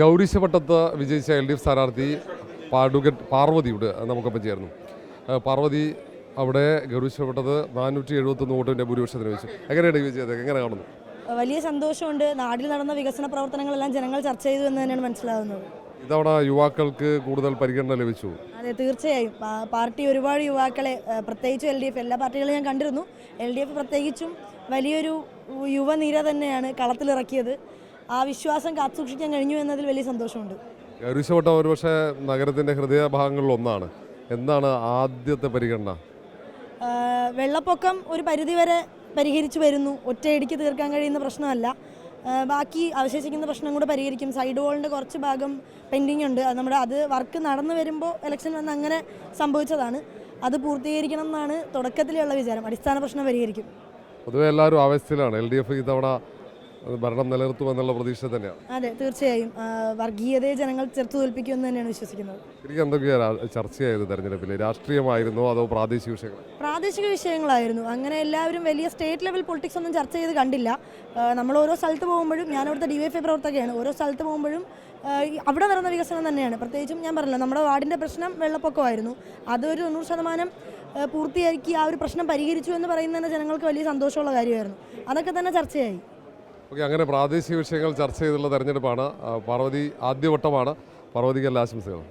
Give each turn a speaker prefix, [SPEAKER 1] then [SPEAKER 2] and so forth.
[SPEAKER 1] ഗൗരീശപട്ടത്ത് വിജയിച്ച L D F സ്ഥാനാർത്ഥി പാടുകൻ പാർവതിയുടെ നമുക്കൊപ്പം ചേർന്നു. പാർവതി അവിടെ ഗൗരീശപട്ടത്ത് നാനൂറ്റി എഴുപത്തൊന്ന് വോട്ടിന്റെ ഭൂരിപക്ഷത്തിന് വെച്ചു. എങ്ങനെയാണ് ഈ വിജയത്തെ? എങ്ങനെ കാണുന്നു?
[SPEAKER 2] വലിയ സന്തോഷമുണ്ട്. നാട്ടിൽ നടന്ന വികസന പ്രവർത്തനങ്ങളെല്ലാം ജനങ്ങൾ ചർച്ച ചെയ്തു എന്ന് തന്നെയാണ് മനസ്സിലാവുന്നത്.
[SPEAKER 1] ഇതവണ യുവാക്കൾക്ക് കൂടുതൽ പരിഗണന ലഭിച്ചു.
[SPEAKER 2] അതെ തീർച്ചയായും. പാർട്ടി ഒരുപാട് യുവാക്കളെ പ്രത്യേകിച്ചും എൽ ഡി എഫ് എല്ലാ പാർട്ടികളും ഞാൻ കണ്ടിരുന്നു. എൽ ഡി എഫ് പ്രത്യേകിച്ചും വലിയൊരു യുവനിര തന്നെയാണ് കളത്തിലിറക്കിയത്. ആ വിശ്വാസം കാത്തുസൂക്ഷിക്കാൻ കഴിഞ്ഞു എന്നതിൽ വലിയ സന്തോഷമുണ്ട്.
[SPEAKER 1] ഗൗരീശവട്ടം ഒരുപക്ഷെ നഗരത്തിന്റെ ഹൃദയഭാഗങ്ങളിൽ ഒന്നാണ്. എന്താണ് ആദ്യത്തെ പരിഗണന?
[SPEAKER 2] വെള്ളപ്പൊക്കം ഒരു പരിധിവരെ പരിഹരിച്ചു വരുന്നു. ഒറ്റയടിക്ക് തീർക്കാൻ കഴിയുന്ന പ്രശ്നമല്ല. ബാക്കി അവശേഷിക്കുന്ന പ്രശ്നം കൂടെ പരിഹരിക്കും. സൈഡ് വോളിന്റെ കുറച്ച് ഭാഗം പെൻഡിങ് ഉണ്ട്. അത് നമ്മുടെ അത് വർക്ക് നടന്നു വരുമ്പോൾ ഇലക്ഷൻ വന്ന് അങ്ങനെ സംഭവിച്ചതാണ്. അത് പൂർത്തീകരിക്കണം എന്നാണ് തുടക്കത്തിലുള്ള വിചാരം. അടിസ്ഥാന പ്രശ്നം പരിഹരിക്കും.
[SPEAKER 1] പൊതുവെ എല്ലാവരും ആവേശത്തിലാണ്. എൽ ഡി എഫ് ഇത്തവണ ഭരണം നിലനിർത്തുമെന്നുള്ള പ്രതീക്ഷ തന്നെയാണ്.
[SPEAKER 2] അതെ തീർച്ചയായും. വർഗീയതയെ ജനങ്ങൾ ചെറുത്തു തോൽപ്പിക്കുമെന്ന് തന്നെയാണ് വിശ്വസിക്കുന്നത്.
[SPEAKER 1] എനിക്ക് എന്തൊക്കെയാണ് രാ- ചർച്ചയായത് തെരഞ്ഞെടുപ്പിൽ? രാഷ്ട്രീയമായിരുന്നോ അതോ പ്രാദേശിക വിഷയങ്ങൾ?
[SPEAKER 2] പ്രാദേശിക വിഷയങ്ങളായിരുന്നു. അങ്ങനെ എല്ലാവരും വലിയ സ്റ്റേറ്റ് ലെവൽ പൊളിറ്റിക്സ് ഒന്നും ചർച്ച ചെയ്ത് കണ്ടില്ല. നമ്മൾ ഓരോ സ്ഥലത്ത് പോകുമ്പോഴും ഞാൻ അവിടുത്തെ ഡി വൈ പ്രവർത്തകയാണ്. ഓരോ സ്ഥലത്ത് പോകുമ്പോഴും അവിടെ നടന്ന വികസനം തന്നെയാണ്. പ്രത്യേകിച്ചും ഞാൻ പറഞ്ഞല്ലോ നമ്മുടെ വാർഡിന്റെ പ്രശ്നം വെള്ളപ്പൊക്കമായിരുന്നു. അതൊരു തൊണ്ണൂറ് ശതമാനം പൂർത്തിയാക്കി ആ ഒരു പ്രശ്നം പരിഹരിച്ചു എന്ന് പറയുന്നത് ജനങ്ങൾക്ക് വലിയ സന്തോഷമുള്ള കാര്യമായിരുന്നു. അതൊക്കെ തന്നെ ചർച്ചയായി.
[SPEAKER 1] ഓക്കെ അങ്ങനെ പ്രാദേശിക വിഷയങ്ങൾ ചർച്ച ചെയ്തുള്ള തെരഞ്ഞെടുപ്പാണ്. പാർവതി ആദ്യവട്ടമാണ്. പാർവതിക്ക് എല്ലാ ആശംസകളും.